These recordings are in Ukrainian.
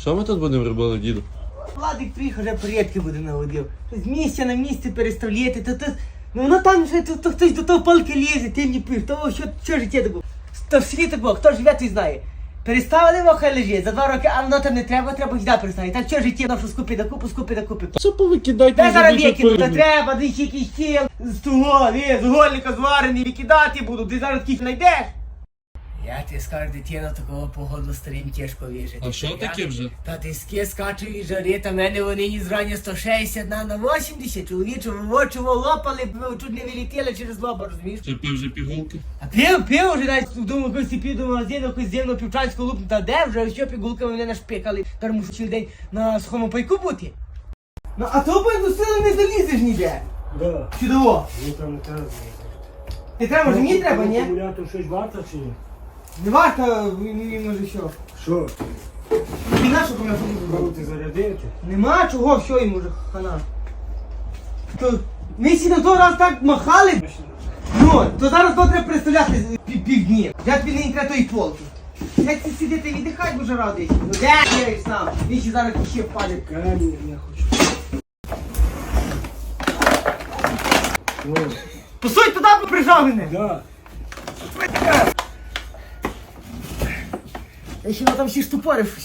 Що ми тут будемо робити, діду? Владик приїхав, вже порядки буде наводив. З місця на місце переставляти, то, то, ну воно там вже то, то хтось до того палки лізе, ти не пив, то що, що життя таке? Та в світі було, хто живе, той знає. Переставили його, хай лежить, за два роки, а воно там не треба, треба гіда переставити. Так що життя, ношу скупи да купу, скупи да купи. Що повикидайте? Та зараз викину, та треба, десь якийсь тіл з того, ні, з гольника зварений, викидати буду, ти зараз таких знайдеш. Я ти скажу, дитина такого погоду старим тяжко вижити. А що таке вже? Та тиски скачуть жари, та мене вони ні зрання 160 на, на 80, чоловічу в очі лопали, б, чуть не вилетіли через лоба, розумієш? Чи пив вже пігулки? А пив, пив вже навіть думав, якось піду до магазину, якось зімну півчанську лупну, та де вже, що пігулками мене нашпикали, тепер мушу цілий день на сухому пайку бути. Ну, а то би сили не залізеш ніде. Да. Чудово. Ну там не треба. Ти треба, може мені треба, ні? Акумулятор щось варто чи ні? Не варто, мені може що. Що? І на що помер Пробуйте зарядити? Нема чого, все йому вже хана. То ми всі на той раз так махали. Ну, то зараз то треба представляти півдні. Я тобі не треба тої полки. Як ти сидіти і віддихати дуже радий. Ну де я їх сам? Він ще зараз ще впаде. Камінь я хочу. О, Посунь туди, бо прижав мене. да. Я ще на там всі штупорив.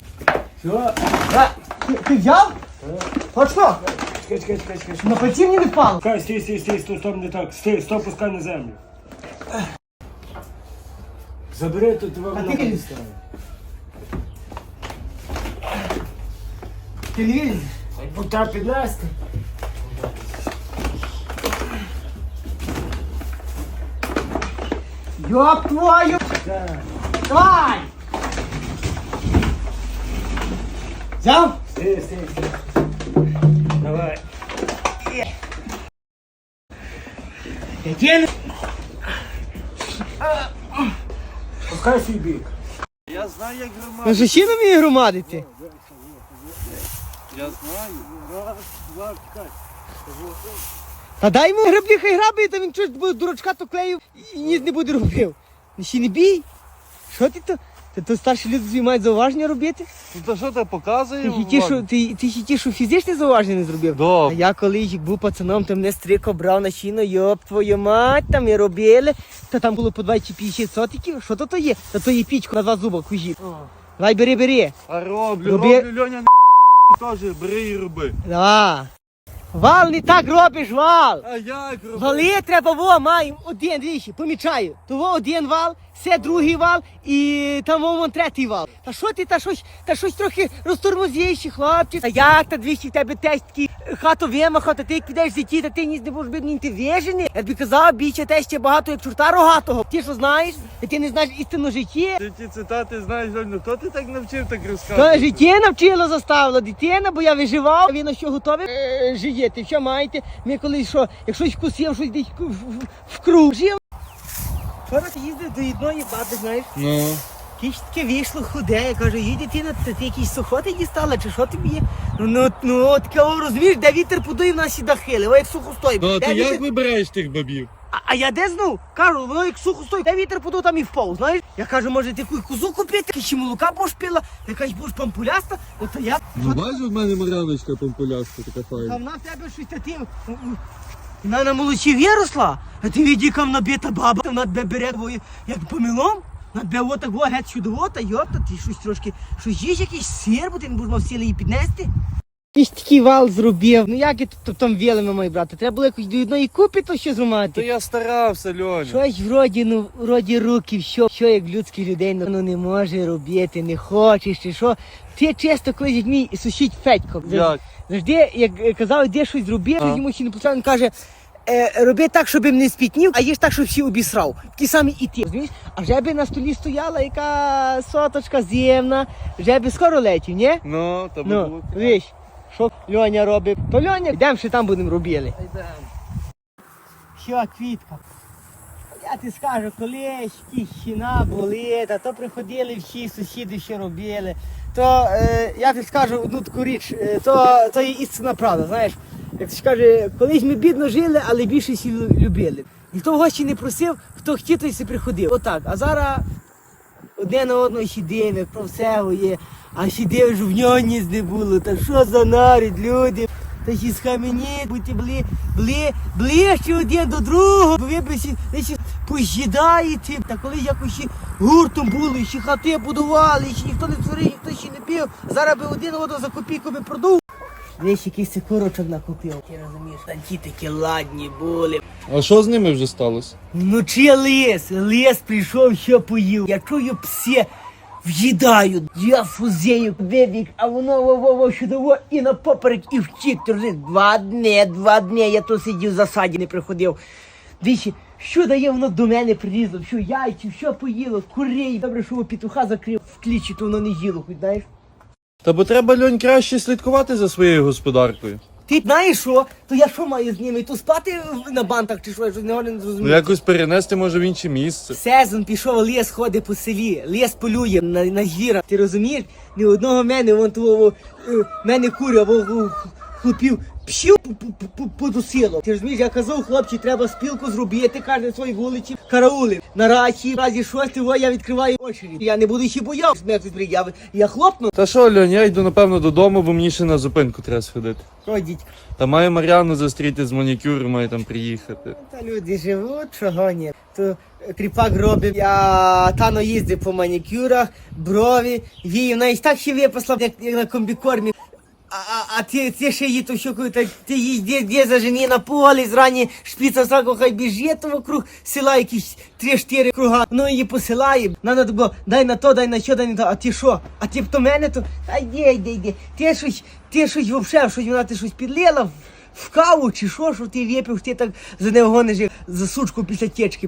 Все. А, ти, ти взяв? От що? Чекай, чекай, чекай, чекай. На пальці мені не впало. Чекай, стій, стій, стій, стоп, стоп, не так. Стій, стоп, пускай на землю. Забери тут тебе А на ти- ставь. Ти не віриш? Бута піднести. Йоп твою! Так. Давай! Взяв? Стій, стій, стій. Давай. Тяну. Пускай свій бік. Я знаю, як громадити. Ну не вміє громадити? Я знаю. Раз, два, чекай. Та дай йому граблі, хай грабить, та він щось буде дурачка то клеїв і ніс не буде робив. Ну ще не бій. Що ти то? Ти то старші люди мають зауваження робити? Ну то що ти показує? Ти ще ті, що, ти, ти що фізичне зауваження не зробив. Да. А я коли був пацаном, то мене стрiko брав на щіно, йоп твою мать, там і робили. Та там було по 20 чи 50 сотиків. Що то то є? Та то є пічка на два зуба кужі. Давай бери, бери. А роблю, роблю, Льоня, теж бери і роби. Да. Вал не так робиш, вал. А як робиш? Вали треба, во, маємо один, двічі, помічаю. Того один вал, це другий вал і там вон третій вал. Та що ти, та щось, та щось трохи розтормозіші, хлопці. Та як та двічі в тебе е, хату вимахав, та ти як підеш житті, та ти ніс не будеш бити, ні ти вижений. Я тобі казав, бійче те ще багато, як чорта рогатого. Ти що знаєш? Та ти не знаєш істинно житті. Ти ті цитати знаєш, ну хто ти так навчив так То розказувати? життя навчила заставила дитина, бо я виживав, він на що готовий е, жиєти. Що маєте? Ми колись що, як щось вкусив, щось десь в, в, в круг жив. Вчора ти їздив до одної баби, знаєш, Ну. Якесь таке вийшло худе. Я кажу, їй дитина, ти, якісь сухоти дістала, чи що тобі є? Ну, ну, ну от таке, розумієш, де вітер подує, в нас і дахили, о, як сухо стоїть. Ну, Де ти як вибираєш тих бабів? а, а я де знав? Кажу, воно як сухо стоїть, де вітер подув, там і впав, знаєш? Я кажу, може ти яку козу купити, чи молока будеш пила, якась будеш пампуляста, от то я. Ну бачиш, в мене Мар'яночка помпуляшка така файна. вона в тебе щось та ти. Вона на молочі виросла, а ти віді кам набита баба, вона тебе бере як помилом. Над тебе отак во геть чудовота, йопта, ти щось трошки, щось їж якийсь сир, бо ти не будеш мав сили її піднести. Ти ж такий вал зробив. Ну як я тут там вілими мої брати? Треба було якось до одної купи то що Та зробити. я старався, Льоня. Щось вроді, ну, вроді руків, що, що як людських людей ну, ну, не може робити, не хочеш, чи що. Ти чисто колись дітьми сусідь Федько. Як? Завжди, як казав, де щось зробив, йому ще не почав, він каже, е, роби так, щоб не спітнів, а їж так, щоб всі обісрав. Ті самі і ти. Розумієш? А вже би на столі стояла яка соточка зємна, вже би скоро летів, ні? Ну, та Ну, було. виш, що Льоня робить. То Льоня, йдемо ще там будемо робили. Що, квітка? Я ти скажу, колись ті щіна були, та то приходили всі сусіди, що робили. То е, я тобі скажу одну таку річ, е, то, то є істинна правда, знаєш. Як ти каже, колись ми бідно жили, але більше всі любили. Ніхто в гості не просив, хто хотів, той си приходив. Отак. А зараз одне на одного дивить, про все є. А ще дивиш, в нього ніс не було. Та що за нарід, люди? Та ще схаменіть, будьте бли, бли, ближче один до другого, бо ви ще пожідаєте. Та коли якось гуртом були, ще хати будували, ще ніхто не творив, ніхто ще не пів. Зараз би один одного за копійку би продув. Десь якийсь курочок накупив. Ти розумієш, та ті такі ладні були. А що з ними вже сталося? Вночі лис, лис прийшов, що поїв. Я чую пси в'їдають. Я фузею вибіг, а воно вово сюди і на поперек, і втік. Ти Два дні, два дні я тут сидів в засаді, не приходив. Двічі, що дає воно до мене прилізло, що яйців, що поїло, курей. Добре, що петуха закрив в клічі, то воно не їло, хоч знаєш. Та бо треба льонь краще слідкувати за своєю господаркою. Ти знаєш що? То я що маю з ними? То спати на бантах чи що? Я щось не не Ну якось перенести може в інше місце. Сезон пішов, ліс ходить по селі, ліс полює на, на звіра. Ти розумієш? Ні одного мене, вон того, е, мене куря, е, хлопів пшів подусило. Ти розумієш, я казав, хлопці, треба спілку зробити, каже свої вулиці, караули. На рачі, в разі щось, того я відкриваю очі. Я не буду ще прийде. Я, я хлопну. Та що, Льонь, я йду напевно додому, бо мені ще на зупинку треба сходити. Ходіть. Та маю Мар'яну зустріти з манікюру, має там приїхати. Та люди живуть, чого ні. То кріпак робив, я тано їздив по манікюрах, брові, віїв, навіть так ще випасла, як, як на комбікормі. А, а, а ти, ти ще її то що та ти їй де, де зажені на полі, зрані шпіца сраку, хай біжить то вокруг села якісь три-чотири круга. Ну її посилає, надо того, дай на то, дай на що, дай на то, а ти що? А ти б то мене то, та йди, йди, йди. Ти щось, ти щось вовше, щось вона ти щось підлила в, в каву чи що, що ти випив, ти так за не гониш як за сучку після течки.